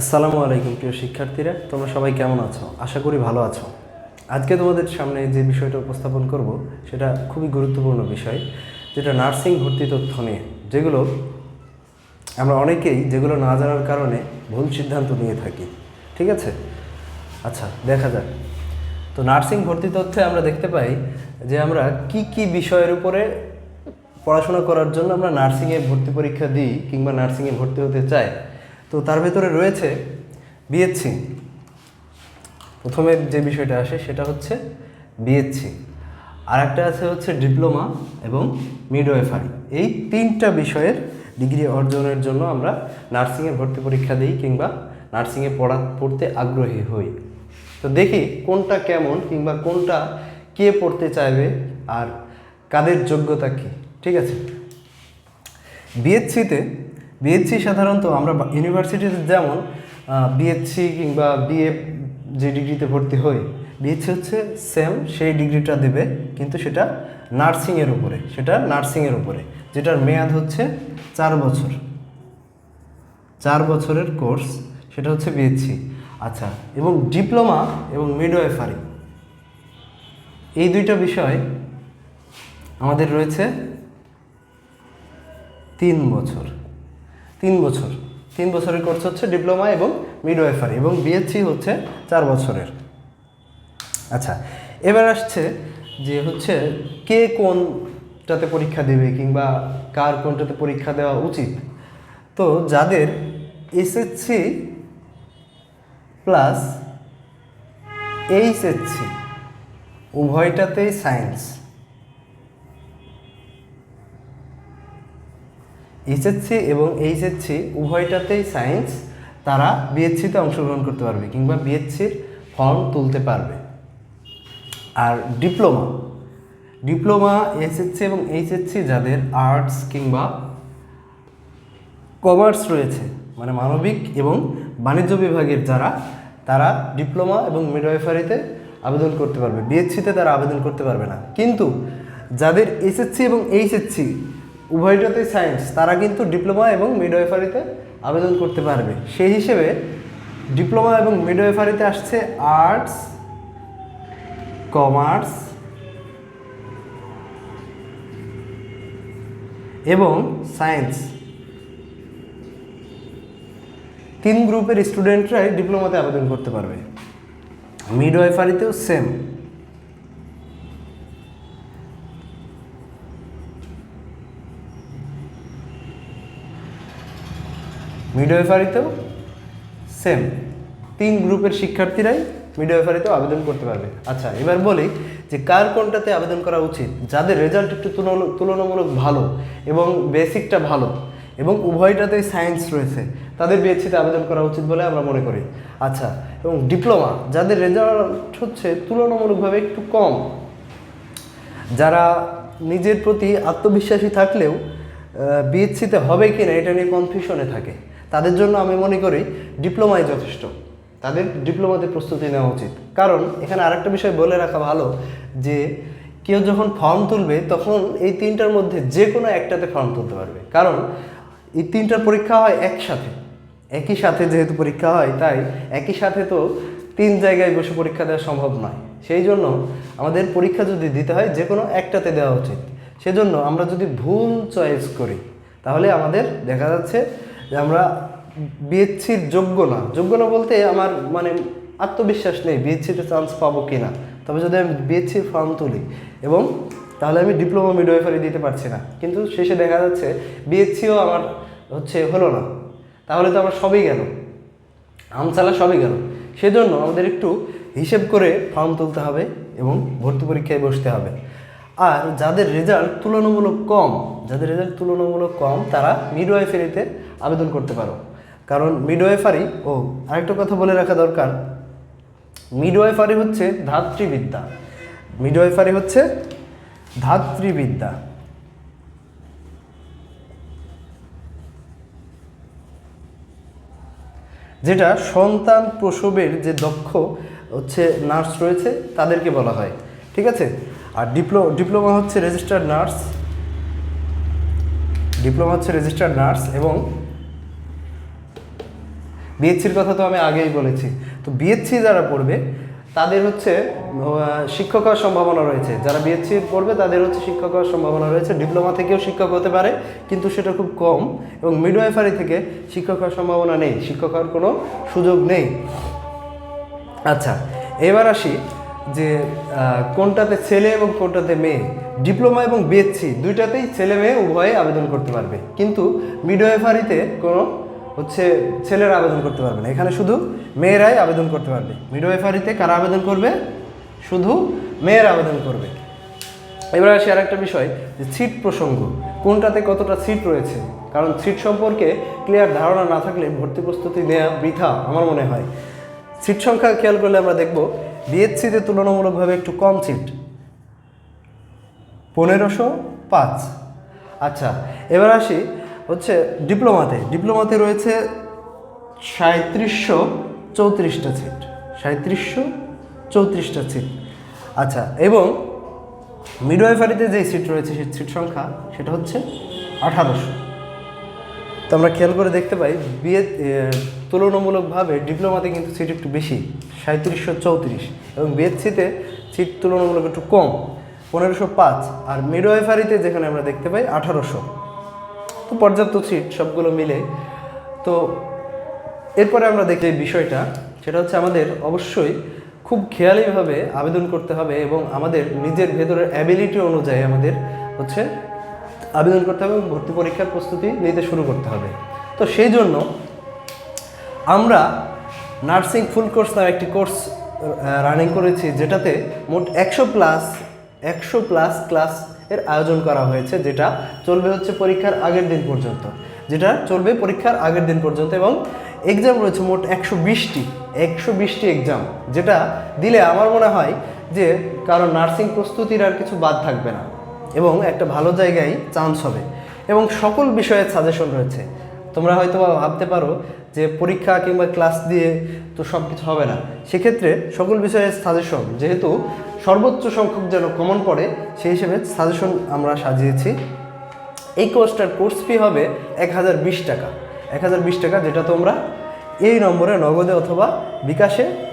আসসালামু আলাইকুম, প্রিয় শিক্ষার্থীরা। তোমরা সবাই কেমন আছো? আশা করি ভালো আছো। আজকে তোমাদের সামনে যে বিষয়টা উপস্থাপন করব, সেটা খুবই গুরুত্বপূর্ণ বিষয়, যেটা নার্সিং ভর্তি তথ্য নিয়ে, যেগুলো আমরা অনেকেই, যেগুলো না জানার কারণে ভুল সিদ্ধান্ত নিয়ে থাকি। ঠিক আছে? আচ্ছা দেখা যাক। তো নার্সিং ভর্তি তথ্যে আমরা দেখতে পাই যে আমরা কি কি বিষয়ের উপরে পড়াশোনা করার জন্য আমরা নার্সিংয়ে ভর্তি পরীক্ষা দিই কিংবা নার্সিংয়ে ভর্তি হতে চাই। তো তার ভেতরে রয়েছে বিএসসি প্রথমে যে বিষয়টা আসে সেটা হচ্ছে বিএসসি আর একটা আছে হচ্ছে ডিপ্লোমা এবং মিডওয়েফারি এই তিনটা বিষয়ের ডিগ্রি অর্জনের জন্য আমরা নার্সিংয়ে ভর্তি পরীক্ষা দিই কিংবা নার্সিংয়ে পড়া, পড়তে আগ্রহী হই। তো দেখি কোনটা কেমন কিংবা কোনটা কে পড়তে চাইবে আর কাদের যোগ্যতা কী, ঠিক আছে? বিএসসিতে বিএসসি সাধারণত আমরা ইউনিভার্সিটিতে যেমন বিএসসি কিংবা বিএ যে ডিগ্রিতে ভর্তি হই বিএসসি হচ্ছে সেম সেই ডিগ্রিটা দেবে, কিন্তু সেটা নার্সিংয়ের উপরে, সেটা নার্সিংয়ের উপরে, যেটার মেয়াদ হচ্ছে চার বছর। চার বছরের কোর্স সেটা হচ্ছে বিএসসি আচ্ছা এবং ডিপ্লোমা এবং মিডওয়েফারি এই দুইটা বিষয় আমাদের রয়েছে তিন বছর। তিন বছর। তিন বছরের কোর্স হচ্ছে ডিপ্লোমা এবং মিডওয়েফারি এবং বিএসসি হচ্ছে চার বছরের। আচ্ছা এবার আসছে যে হচ্ছে কে কোনটাতে পরীক্ষা দেবে কিংবা কার কোনটাতে পরীক্ষা দেওয়া উচিত। তো যাদের এসএসসি প্লাস এইচএসসি উভয়টাতেই সায়েন্স এসএসসি এবং এইচএসসি উভয়টাতেই সায়েন্স তারা বিএসসিতে অংশগ্রহণ করতে পারবে কিংবা বিএসসির ফর্ম তুলতে পারবে। আর ডিপ্লোমা ডিপ্লোমা এসএসসি এবং এইচএসসি যাদের আর্টস কিংবা কমার্স রয়েছে মানে মানবিক এবং বাণিজ্য বিভাগের যারা, তারা ডিপ্লোমা এবং মিডওয়াইফারিতে আবেদন করতে পারবে। বিএসসিতে তারা আবেদন করতে পারবে না। কিন্তু যাদের এসএসসি এবং এইচএসসি উভয়টাতেই সায়েন্স তারা কিন্তু ডিপ্লোমা এবং মিডওয়াইফারিতে আবেদন করতে পারবে। সেই হিসেবে ডিপ্লোমা এবং মিডওয়াইফারিতে আসছে আর্টস কমার্স এবং সায়েন্স তিন গ্রুপের স্টুডেন্টরাই ডিপ্লোমাতে আবেদন করতে পারবে। মিডওয়াইফারিতেও সেম মিডওয়াইফারিতেও সেম তিন গ্রুপের শিক্ষার্থীরাই মিডওয়াইফারিতেও আবেদন করতে পারবে। আচ্ছা এবার বলি যে কার কোনটাতে আবেদন করা উচিত? যাদের রেজাল্ট একটু তুলনা- তুলনামূলক ভালো এবং বেসিকটা ভালো এবং উভয়টাতেই সায়েন্স রয়েছে, তাদের বিএসসিতে আবেদন করা উচিত বলে আমরা মনে করি। আচ্ছা এবং ডিপ্লোমা যাদের রেজাল্ট হচ্ছে তুলনামূলকভাবে একটু কম, যারা নিজের প্রতি আত্মবিশ্বাসী থাকলেও বিএসসিতে হবে কি না এটা নিয়ে কনফিউশনে থাকে। তাদের জন্য আমি মনে করি ডিপ্লোমাই যথেষ্ট। তাদের ডিপ্লোমাতে প্রস্তুতি নেওয়া উচিত। কারণ এখানে আরেকটা বিষয় বলে রাখা ভালো যে, কেউ যখন ফর্ম তুলবে, তখন এই তিনটার মধ্যে যে কোনো একটাতে ফর্ম তুলতে পারবে। কারণ এই তিনটার পরীক্ষা হয় একসাথে। একই সাথে যেহেতু পরীক্ষা হয়, তাই একই সাথে তো তিন জায়গায় বসে পরীক্ষা দেওয়া সম্ভব নয়। সেই জন্য আমাদের পরীক্ষা যদি দিতে হয় যে কোনো একটাতে দেওয়া উচিত। সেজন্য আমরা যদি ভুল চয়েস করি, তাহলে আমাদের দেখা যাচ্ছে যে আমরা বিএসসির যোগ্য না। যোগ্য না বলতে আমার মানে আত্মবিশ্বাস নেই বিএসসিতে চান্স পাবো কি না তবে যদি আমি বিএসসির ফর্ম তুলি এবং তাহলে আমি ডিপ্লোমা মিডওয়াইফারি দিতে পারছি না। কিন্তু শেষে দেখা যাচ্ছে বিএসসিও আমার হচ্ছে হলো না। তাহলে তো আমার সবই গেল। আমচালা সবই গেল। সেজন্য আমাদের একটু হিসেব করে ফর্ম তুলতে হবে এবং ভর্তি পরীক্ষায় বসতে হবে। আর যাদের রেজাল্ট তুলনামূলক কম, যাদের রেজাল্ট তুলনামূলক কম, তারা মিডওয়াইফারিতে আবেদন করতে পারো। কারণ মিডওয়াইফারি ও, আরেকটা কথা বলে রাখা দরকার। মিডওয়াইফারি হচ্ছে ধাত্রীবিদ্যা। মিডওয়াইফারি হচ্ছে ধাত্রীবিদ্যা। যেটা সন্তান প্রসবের যে দক্ষ হচ্ছে নার্স রয়েছে, তাদেরকে বলা হয়। ঠিক আছে? আর ডিপ্লো ডিপ্লোমা হচ্ছে রেজিস্টার্ড নার্স ডিপ্লোমা হচ্ছে রেজিস্টার্ড নার্স এবং বিএসসির কথা তো আমি আগেই বলেছি। তো বিএসসি যারা পড়বে, তাদের হচ্ছে শিক্ষক হওয়ার সম্ভাবনা রয়েছে। যারা বিএসসি পড়বে, তাদের হচ্ছে শিক্ষক হওয়ার সম্ভাবনা রয়েছে। ডিপ্লোমা থেকেও শিক্ষক হতে পারে, কিন্তু সেটা খুব কম এবং মিডওয়াইফারি থেকে শিক্ষক হওয়ার সম্ভাবনা নেই। শিক্ষক হওয়ার কোনো সুযোগ নেই। আচ্ছা এবার আসি যে কোনটাতে ছেলে এবং কোনটাতে মেয়ে, ডিপ্লোমা এবং বিএসসি দুইটাতেই ছেলে মেয়ে উভয়ে আবেদন করতে পারবে। কিন্তু মিডওয়াইফারিতে কোনো হচ্ছে ছেলেরা আবেদন করতে পারবে না। এখানে শুধু মেয়েরাই আবেদন করতে পারবে। মিডওয়াইফারিতে কারা আবেদন করবে? শুধু মেয়েরা আবেদন করবে। এবার আসি আর একটা বিষয়, যে সিট প্রসঙ্গ। কোনটাতে কতটা সিট রয়েছে? কারণ সিট সম্পর্কে ক্লিয়ার ধারণা না থাকলে ভর্তি প্রস্তুতি নেওয়া বৃথা, আমার মনে হয়। সিট সংখ্যা খেয়াল করলে আমরা দেখব বিএসসিতে তুলনামূলকভাবে একটু কম সিট পনেরোশো পাঁচ। আচ্ছা এবার আসি হচ্ছে ডিপ্লোমাতে। ডিপ্লোমাতে রয়েছে সাঁত্রিশশো চৌত্রিশটা সিট সাঁত্রিশশো চৌত্রিশটা সিট আচ্ছা এবং মিডওয়াইফারিতে যে সিট রয়েছে, সেই সিট সংখ্যা, সেটা হচ্ছে আঠারোশো। তো আমরা খেয়াল করে দেখতে পাই, বিয়ে তুলনামূলকভাবে ডিপ্লোমাতে কিন্তু সিট একটু বেশি সাঁত্রিশশো চৌত্রিশ এবং বিএসসিতে সিট তুলনামূলক একটু কম, পনেরোশো পাঁচ আর মিডওয়াইফারিতে যেখানে আমরা দেখতে পাই আঠারোশো। তো পর্যাপ্ত সিট সবগুলো মিলে। তো এরপরে আমরা দেখি বিষয়টা, সেটা হচ্ছে আমাদের অবশ্যই খুব খেয়ালিভাবে আবেদন করতে হবে এবং আমাদের নিজের ভেতরের অ্যাবিলিটি অনুযায়ী আমাদের হচ্ছে আবেদন করতে হবে এবং ভর্তি পরীক্ষার প্রস্তুতি নিতে শুরু করতে হবে। তো সেই জন্য আমরা নার্সিং ফুল কোর্স নামে একটি কোর্স রানিং করেছি, যেটাতে মোট একশো প্লাস একশো প্লাস ক্লাস এর আয়োজন করা হয়েছে, যেটা চলবে হচ্ছে পরীক্ষার আগের দিন পর্যন্ত। যেটা চলবে পরীক্ষার আগের দিন পর্যন্ত এবং এক্সাম রয়েছে মোট একশো বিশটি একশো বিশটি এক্সাম যেটা দিলে আমার মনে হয় যে কারণ নার্সিং প্রস্তুতির আর কিছু বাদ থাকবে না। এবং একটা ভালো জায়গায় চান্স হবে। এবং সকল বিষয়ের সাজেশন রয়েছে। তোমরা হয়তো ভাবতে পারো যে পরীক্ষা কিংবা ক্লাস দিয়ে তো সব কিছু হবে না। সেক্ষেত্রে সকল বিষয়ের সাজেশন যেহেতু সর্বোচ্চ সংখ্যক যেন কমন পড়ে, সেই হিসেবে সাজেশন আমরা সাজিয়েছি। এই কোর্সটার কোর্স ফি হবে এক হাজার বিশ টাকা। এক হাজার বিশ টাকা যেটা তোমরা এই নম্বরে নগদে অথবা বিকাশে